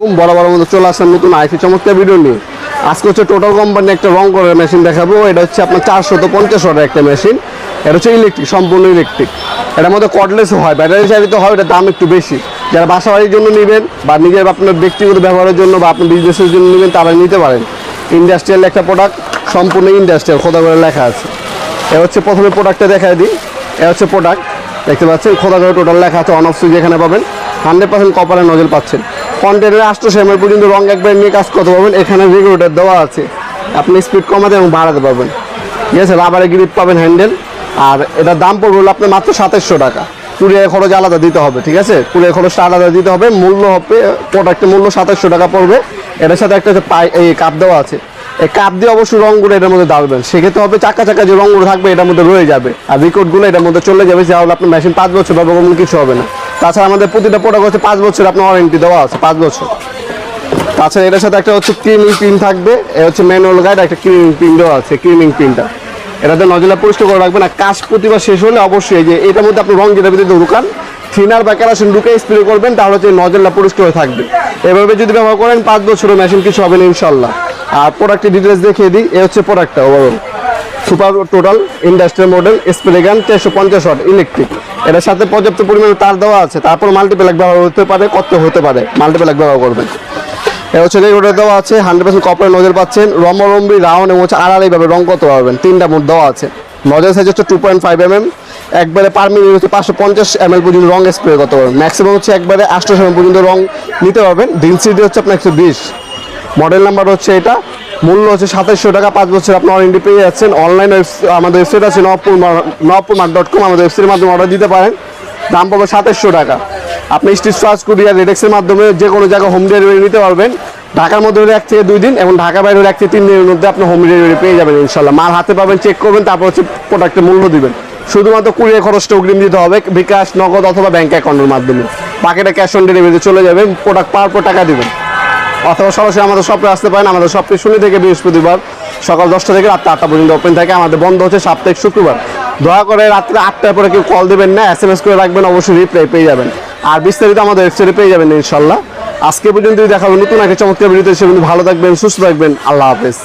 বড় বড় মতো চলে আসার নতুন আইফি চমৎকার ভিডিও নিয়ে। আজকে হচ্ছে টোটাল কোম্পানি একটা রং করার মেশিন দেখাবো। এটা হচ্ছে আপনার চারশত পঞ্চাশ ওয়াটের একটা মেশিন এটা হচ্ছে ইলেকট্রিক সম্পূর্ণ ইলেকট্রিক এটার মধ্যে কর্ডলেস হয় ব্যাটারি চালিত হয় এটার দাম একটু বেশি। যারা বাসা বাড়ির জন্য নেবেন বা নিজের আপনার ব্যক্তিগত ব্যবহারের জন্য বা আপনার বিজনেসের জন্য নেবেন, তারা নিতে পারেন। ইন্ডাস্ট্রিয়াল একটা প্রোডাক্ট সম্পূর্ণ ইন্ডাস্ট্রিয়াল খোদা করে লেখা আছে। এ হচ্ছে প্রথমে প্রোডাক্টটা দেখায় দিই। এ হচ্ছে প্রোডাক্ট দেখতে পাচ্ছেন খোদা করে টোটাল লেখা আছে অন অফ সুইচ এখানে পাবেন। হান্ড্রেড পার্সেন্ট কপারের নজল পাচ্ছেন। কন্টেন্টের আষ্টশো এমএল পর্যন্ত রং একবার নিয়ে কাজ করতে পারবেন। এখানে রেগুলেটার দেওয়া আছে। আপনি স্পিড কমাতে এবং বাড়াতে পারবেন। ঠিক আছে রাবারে গ্রিপ পাবেন হ্যান্ডেল আর এটার দাম পড়বে হলো আপনার মাত্র সাতাশশো টাকা। কুড়িয়ে খরচ আলাদা দিতে হবে, ঠিক আছে? কুড়িয়ে খরচটা আলাদা দিতে হবে। মূল্য হবে প্রোডাক্টের মূল্য সাতাশশো টাকা পড়বে। এটার সাথে একটা পাই, এই কাপ দেওয়া আছে। এই কাপ দিয়ে অবশ্যই রঙগুলো এটার মধ্যে ডালবেন সেক্ষেত্রে হবে চাকা চাকা যে রঙগুলো থাকবে, এটার মধ্যে রয়ে যাবে। আর রিকোডগুলো এটার মধ্যে চলে যাবে। তাহলে আপনার মেশিন পাঁচ বছর ব্যবহার কিছু হবে না। তাছাড়া আমাদের প্রতিটা প্রোডাক্ট হচ্ছে পাঁচ বছর আপনার ওয়ারেন্টি দেওয়া আছে, পাঁচ বছর। তাছাড়া এটার সাথে একটা হচ্ছে ক্লিনিং পিন থাকবে, এ হচ্ছে ম্যানুয়াল গাইড একটা ক্লিনিং পিন দেওয়া আছে ক্লিনিং পিনটা এটাতে নজলা পরিষ্কার করে রাখবেন, আর কাজ প্রতিবার শেষ হলে অবশ্যই যে এটার মধ্যে আপনি রং যেটা ভিতরে ঢুকান থিনার বা ক্যারাসিন ঢুকে স্প্রে করবেন, তাহলে হচ্ছে নজলটা পরিষ্কার হয়ে থাকবে। এভাবে যদি ব্যবহার করেন, পাঁচ বছরের মেশিন কিছু হবে না ইনশাল্লাহ আর প্রোডাক্টের ডিটেলস দেখিয়ে দিই, এ হচ্ছে প্রোডাক্টটা overall super total industrial model spray gun তেরোশো পঞ্চাশ ওয়াট ইলেকট্রিক। এটার সাথে পর্যাপ্ত পরিমাণে তার দেওয়া আছে, তারপর মাল্টিপ্যাক ব্যবহার হতে পারে, কত হতে পারে মাল্টিপ্যাক ব্যবহার করবেন। এটা হচ্ছে রেগুলেটর দেওয়া আছে হান্ড্রেড পার্সেন্ট কপারের নজর পাচ্ছেন রম্বরম্বি রাউন্ড এবং হচ্ছে আড়াআড়ি ভাবে রং করতে পারবেন তিনটা মোট দেওয়া আছে। নজর সাইজ হচ্ছে two point five m m একবারে পার মিনিট হচ্ছে পাঁচশো পঞ্চাশ এম এল পর্যন্ত রং স্প্রে করতে পারবেন ম্যাক্সিমাম হচ্ছে একবারে আটশো এম পর্যন্ত রং নিতে পারবেন ডেন্সিটি হচ্ছে আপনার একশো বিশ। মডেল নাম্বার হচ্ছে এটা মূল্য হচ্ছে সাতাশশো টাকা। পাঁচ বছর আপনি ওয়ারেন্টি পেয়ে যাচ্ছেন। অনলাইন আমাদের ওয়েবসাইট আছে Nabapur Nabapur mart dot com আমাদের ওয়েবসাইটের মাধ্যমে অর্ডার দিতে পারেন। দাম পাবে সাতাশশো টাকা। আপনি স্টিচ চার্জ কুরিয়ার রেডেক্সের মাধ্যমে যে কোনো জায়গায় হোম ডেলিভারি নিতে পারবেন। ঢাকার মধ্যে এক থেকে দুই দিন এবং ঢাকা বাইরে এক থেকে তিন দিনের মধ্যে আপনি হোম ডেলিভারি পেয়ে যাবেন ইনশাল্লাহ মাল হাতে পাবেন চেক করবেন, তারপর হচ্ছে প্রোডাক্টের মূল্য দিবেন। শুধুমাত্র কুরিয়ার খরচটা অগ্রিম দিতে হবে। বিকাশ, নগদ অথবা ব্যাঙ্ক অ্যাকাউন্টের মাধ্যমে। বাকিটা ক্যাশ অন ডেলিভারিতে চলে যাবে প্রোডাক্ট পাওয়ার পর টাকা দিবেন। অথবা সরাসরি আমাদের শপে আসতে পারেন। আমাদের শপটি শুনে থেকে বৃহস্পতিবার সকাল দশটা থেকে রাত্রে আটটা পর্যন্ত ওপেন থাকে। আমাদের বন্ধ হচ্ছে সাপ্তাহিক শুক্রবার। দয়া করে রাত্রে আটটার পরে কেউ কল দেবেন না এস এম এস করে রাখবেন, অবশ্যই রিপ্লাই পেয়ে যাবেন। আর বিস্তারিত আমাদের ওয়েবসাইটে পেয়ে যাবেন ইনশাল্লাহ আজকে পর্যন্ত দেখাবেন নতুন একটা চমৎকার ভিডিওতে সে ভালো থাকবেন, সুস্থ থাকবেন। আল্লাহ হাফেজ।